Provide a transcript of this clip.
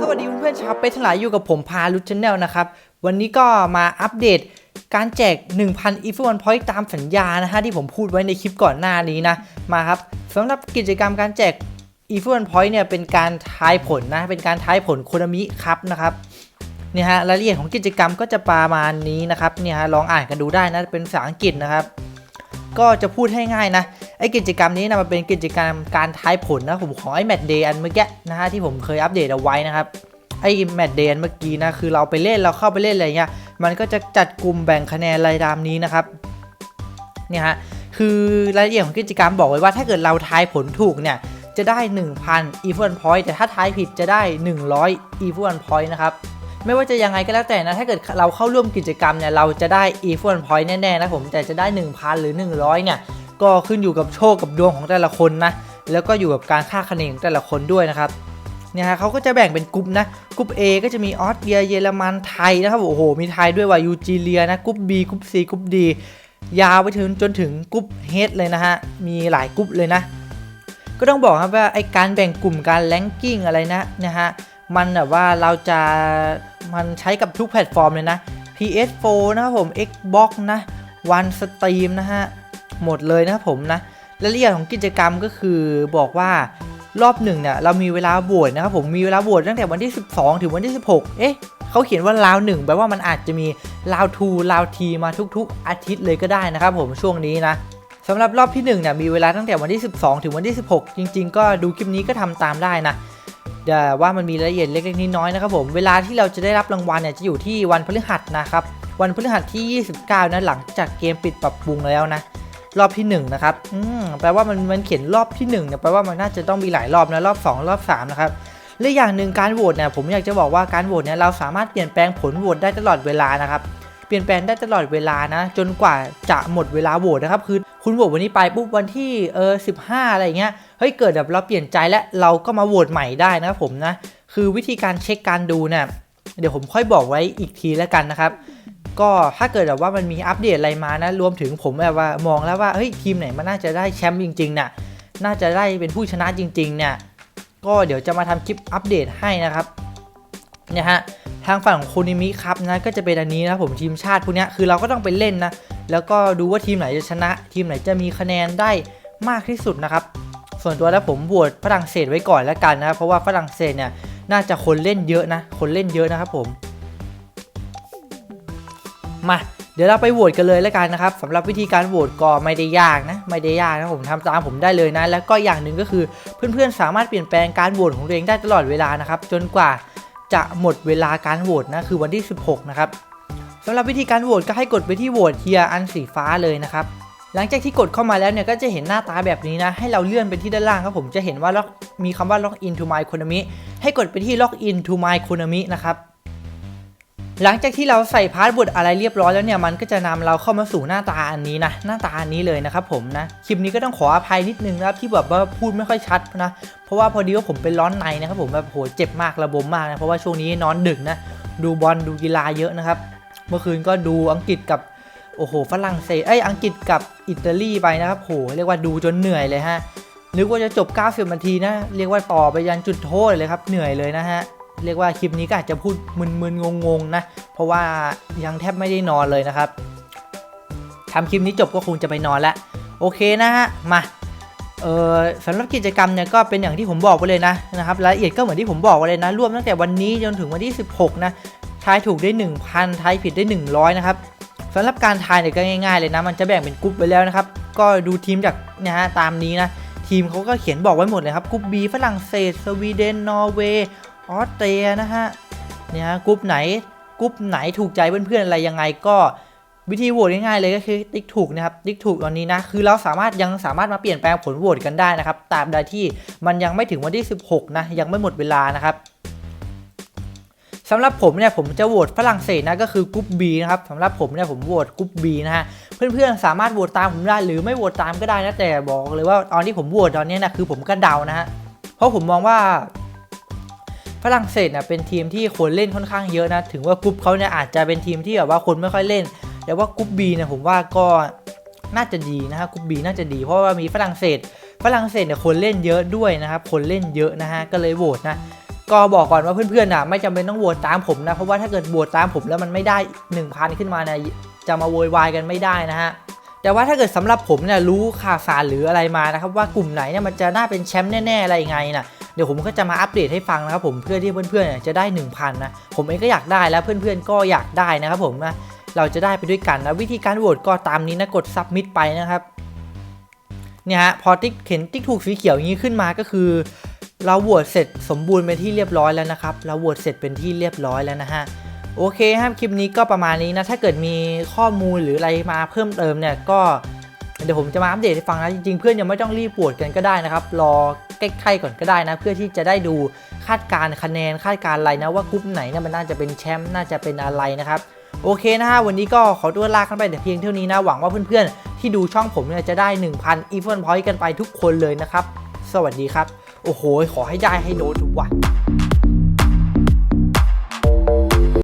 สวัสดีเพื่อนๆชาวเป็ดทั้งหลายอยู่กับผมพาลุชแนลนะครับ วันนี้ก็มาอัปเดตการแจก 1,000 e f 1 point ตามสัญญานะฮะที่ผมพูดไว้ในคลิปก่อนหน้านี้นะ มาครับสำหรับกิจกรรมการแจก e f 1 point เนี่ยเป็นการทายผลนะ เป็นการทายผลโคนามิครับนะครับเนี่ยฮะรายละเอียดของกิจกรรมก็จะประมาณนี้นะครับเนี่ยฮะลองอ่านกันดูได้นะเป็นภาษาอังกฤษนะครับ ก็จะพูดให้ง่ายนะ ไอกิจกรรมนี้นะมันเป็นกิจกรรมการทายผลนะผมของไอแมตเดย์อันเมื่อกี้นะฮะที่ผมเคยอัปเดตเอาไว้นะครับไอแมตเดย์อันเมื่อกี้นะคือเราไปเล่นเราเข้าไปเล่นอะไรเงี้ยมันก็จะจัดกลุ่มแบ่งคะแนนรายตามนี้นะครับเนี่ยฮะคือรายละเอียดของกิจกรรมบอกไว้ว่าถ้าเกิดเราทายผลถูกเนี่ยจะได้ 1,000 e f o n point แต่ถ้าทายผิดจะได้ 100 e f o n point นะครับไม่ว่าจะยังไงก็แล้วแต่นะ ถ้าเกิดเราเข้าร่วมกิจกรรมเนี่ยเราจะได้ e f o n point แน่ๆนะผมแต่จะได้ 1,000 หรือ 100 เนี่ย ก็ขึ้นอยู่กับโชคกับดวงของแต่ละคนนะ แล้วก็อยู่กับการค่าคะแนนของแต่ละคนด้วยนะครับเนี่ยฮะเขาก็จะแบ่งเป็นกลุ่มนะกลุ่ม A ก็จะมีออสเตรียเยอรมันไทยนะครับโอ้โหมีไทยด้วยว่ายูจีเรียนะกลุ่ม B กลุ่ม C กลุ่ม D ยาวไปถึงจนถึงกลุ่ม H เลยนะฮะมีหลายกลุ่มเลยนะ ก็ต้องบอกครับว่าไอการแบ่งกลุ่มการแลนกิ้งอะไรนะนะฮะมันแบบว่าเราจะมันใช้กับทุกแพลตฟอร์มเลยนะ PS4 นะครับผม Xbox นะ One Stream นะฮะ หมดเลยนะครับผมนะรายละเอียดของกิจกรรมก็คือบอกว่ารอบหนึ่งเนี่ยเรามีเวลาโหวตนะครับผมมีเวลาโหวตตั้งแต่วันที่ 12 ถึงวันที่ 16 เอ๊ะเขาเขียนว่าราวหนึ่งแปลว่ามันอาจจะมีราวทูราวทีมาทุกๆ อาทิตย์เลยก็ได้นะครับผมช่วงนี้นะสำหรับรอบที่1เนี่ยมีเวลาตั้งแต่วันที่ 12 ถึงวันที่ 16 จริง ๆ ก็ดูคลิปนี้ก็ทำตามได้นะแต่ว่ามันมีรายละเอียดเล็กๆน้อยๆนะครับผมเวลาที่เราจะได้รับรางวัลเนี่ยจะอยู่ที่วันพฤหัสนะครับวันพฤหัสที่ 29นะหลังจากเกมปิดปรับปรุงแล้วนะ รอบที่1นะครับอืมแปลว่ามันมันเขียนรอบที่1เนี่ยแปลว่ามันน่าจะต้องมีหลายรอบนะรอบ 2 รอบ3นะครับและอย่างหนึ่งการโหวตเนี่ยผมอยากจะบอกว่าการโหวตเนี่ยเราสามารถเปลี่ยนแปลงผลโหวตได้ตลอดเวลานะครับเปลี่ยนแปลงได้ตลอดเวลานะ จนกว่าจะหมดเวลาโหวตนะครับ คือคุณโหวตวันนี้ไปปุ๊บวันที่เออสิอะไรเงี้ยเฮ้ยเกิดแบบเราเปลี่ยนใจแล้วเราก็มาโหวตใหม่ได้นะครับผมนะคือวิธีการเช็คการดูเนี่ยเดี๋ยวผมค่อยบอกไว้อีกทีแล้วกันนะครับ ก็ถ้าเกิดแบบว่ามันมีอัปเดตอะไรมานะ รวมถึงผมแบบว่ามองแล้วว่าเฮ้ยทีมไหนมันน่าจะได้แชมป์จริงๆนี่ยน่าจะได้เป็นผู้ชนะจริงๆเนี่ยก็เดี๋ยวจะมาทำคลิปอัปเดตให้นะครับเนี่ยฮะทางฝั่งของโคนิมิครับนะก็จะเป็นอันนี้นะผมทีมชาติพวกเนี้ยคือเราก็ต้องไปเล่นนะแล้วก็ดูว่าทีมไหนจะชนะ ทีมไหนจะมีคะแนนได้มากที่สุดนะครับ ส่วนตัวแล้วผมบวชฝรั่งเศสไว้ก่อนแล้วกันนะครับเพราะว่าฝรั่งเศสเนี่ยน่าจะคนเล่นเยอะนะคนเล่นเยอะนะครับผม มาเดี๋ยวเราไปโหวตกันเลยแล้วกันนะครับสำหรับวิธีการโหวตก็ไม่ได้ยากนะ ไม่ได้ยากนะผมทำตามผมได้เลยนะ แล้วก็อย่างหนึ่งก็คือเพื่อนๆสามารถเปลี่ยนแปลงการโหวตของตัวเองได้ตลอดเวลานะครับ จนกว่าจะหมดเวลาการโหวตนะคือวันที่ 16 นะครับสำหรับวิธีการโหวตก็ให้กดไปที่โหวตเทียอันสีฟ้าเลยนะครับหลังจากที่กดเข้ามาแล้วเนี่ยก็จะเห็นหน้าตาแบบนี้นะ ให้เราเลื่อนไปที่ด้านล่างครับผมจะเห็นว่ามีคำว่า log in to my economy ให้กดไปที่ log in to my economy นะครับ หลังจากที่เราใส่พาสเวิร์ดอะไรเรียบร้อยแล้วเนี่ยมันก็จะนำเราเข้ามาสู่หน้าตาอันนี้นะหน้าตาอันนี้เลยนะครับผมนะคลิปนี้ก็ต้องขออภัยนิดนึงนะครับที่แบบว่าพูดไม่ค่อยชัดนะเพราะว่าพอดีว่าผมเป็นร้อนในนะครับผมแบบโหเจ็บมากระบมมากนะเพราะว่าช่วงนี้นอนดึกนะดูบอลดูกีฬาเยอะนะครับเมื่อคืนก็ดูอังกฤษกับโอ้โหฝรั่งเศสเอ้ยอังกฤษกับอิตาลีไปนะครับโหเรียกว่าดูจนเหนื่อยเลยฮะนึกว่าจะจบ 90 นาทีนะ เรียกว่าต่อไปยันจุดโทษเลยครับเหนื่อยเลยนะฮะ เรียกว่าคลิปนี้ก็อาจจะพูดมึนๆงงๆนะ เพราะว่ายังแทบไม่ได้นอนเลยนะครับทำคลิปนี้จบก็คงจะไปนอนล้วโอเคนะฮะมาเออสำหรับกิจกรรมเนี่ยก็เป็นอย่างที่ผมบอกไปเลยนะนะครับรายละเอียดก็เหมือนที่ผมบอกไปเลยนะ รวมตั้งแต่วันนี้จนถึงวันที่ 16 นะทายถูกได้ 1,000ทายผิดได้ 100 นะครับสำหรับการทายเนี่ยก็ง่ายๆเลยนะ มันจะแบ่งเป็นกลุ่มไปแล้วนะครับ ก็ดูทีมจากนี่ยฮะตามนี้นะ ทีมเขาก็เขียนบอกไว้หมดเลยครับกลุ่ม B ฝรั่งเศส สวีเดน นอร์เวย์ ออสเตรียนะฮะเนี่ยฮะกลุ่มไหนกลุ่มไหนถูกใจเพื่อนๆอะไรยังไงก็วิธีโหวตง่ายๆเลยก็คือติ๊กถูกนะครับติ๊กถูกตอนนี้นะคือเราสามารถยังสามารถมาเปลี่ยนแปลงผลโหวตกันได้นะครับตาบใดที่มันยังไม่ถึงวันที่ 16 นะ ยังไม่หมดเวลานะครับสำหรับผมเนี่ยผมจะโหวตฝรั่งเศสนะก็คือกรุ๊ป B นะครับสำหรับผมเนี่ยผมโหวตกรุ๊ป B นะฮะเพื่อนๆสามารถโหวตตามผมได้หรือไม่โหวตตามก็ได้นะแต่บอกเลยว่าตอนที่ผมโหวตตอนนี้นะคือผมก็เดานะฮะเพราะผมมองว่า ฝรั่งเศสเนี่ยเป็นทีมที่คนเล่นค่อนข้างเยอะนะ ถึงว่ากรุ๊ปเขาเนี่ยอาจจะเป็นทีมที่แบบว่าคนไม่ค่อยเล่น แต่ว่ากรุ๊ป B เนี่ยผมว่าก็น่าจะดีนะฮะกรุ๊ป B น่าจะดี เพราะว่ามีฝรั่งเศส ฝรั่งเศสเนี่ยคนเล่นเยอะด้วยนะครับ คนเล่นเยอะนะฮะ ก็เลยโหวตนะ ก็บอกก่อนว่าเพื่อนๆนะไม่จำเป็นต้องโหวตตามผมนะ เพราะว่าถ้าเกิดโหวตตามผมแล้วมันไม่ได้ 1,000 ขึ้นมาเนี่ยจะมาโวยวายกันไม่ได้นะฮะแต่ว่าถ้าเกิดสำหรับผมเนี่ยรู้ข่าวสารหรืออะไรมานะครับว่ากลุ่มไหนเนี่ยมันจะน่าเป็นแชมป์แน่ๆอะไรยังไงนะ เดี๋ยวผมก็จะมาอัปเดตให้ฟังนะครับผมเพื่อที่เพื่อนๆจะได้ 1,000นะผมเองก็อยากได้แล้วเพื่อนๆก็อยากได้นะครับผมนะเราจะได้ไปด้วยกันนะวิธีการโหวตก็ตามนี้นะกด submit ไปนะครับเนี่ยฮะพอติ๊กเห็นติ๊กถูกสีเขียวอย่างนี้ขึ้นมาก็คือ เราโหวตเสร็จสมบูรณ์เป็นที่เรียบร้อยแล้วนะครับเราโหวตเสร็จเป็นที่เรียบร้อยแล้วนะฮะโอเคครับคลิปนี้ก็ประมาณนี้นะถ้าเกิดมีข้อมูลหรืออะไรมาเพิ่มเติมเนี่ยก็ เดี๋ยวผมจะมาอัปเดตให้ฟังนะจริงๆเพื่อนยังไม่ต้องรีบปวดกันก็ได้นะครับ รอใกล้ๆก่อนก็ได้นะ เพื่อที่จะได้ดูคาดการ์คะแนนคาดการ์อะไรนะว่ากรุ๊ปไหนเนี่ยมันน่าจะเป็นแชมป์น่าจะเป็นอะไรนะครับโอเคนะฮะวันนี้ก็ขอตัวลากันไปแต่เพียงเท่านี้นะหวังว่าเพื่อนๆที่ดูช่องผมเนี่ยจะได้ 1,000 e v e n point กันไปทุกคนเลยนะครับ สวัสดีครับ โอ้โห ขอให้ได้ให้โดนทุกวัน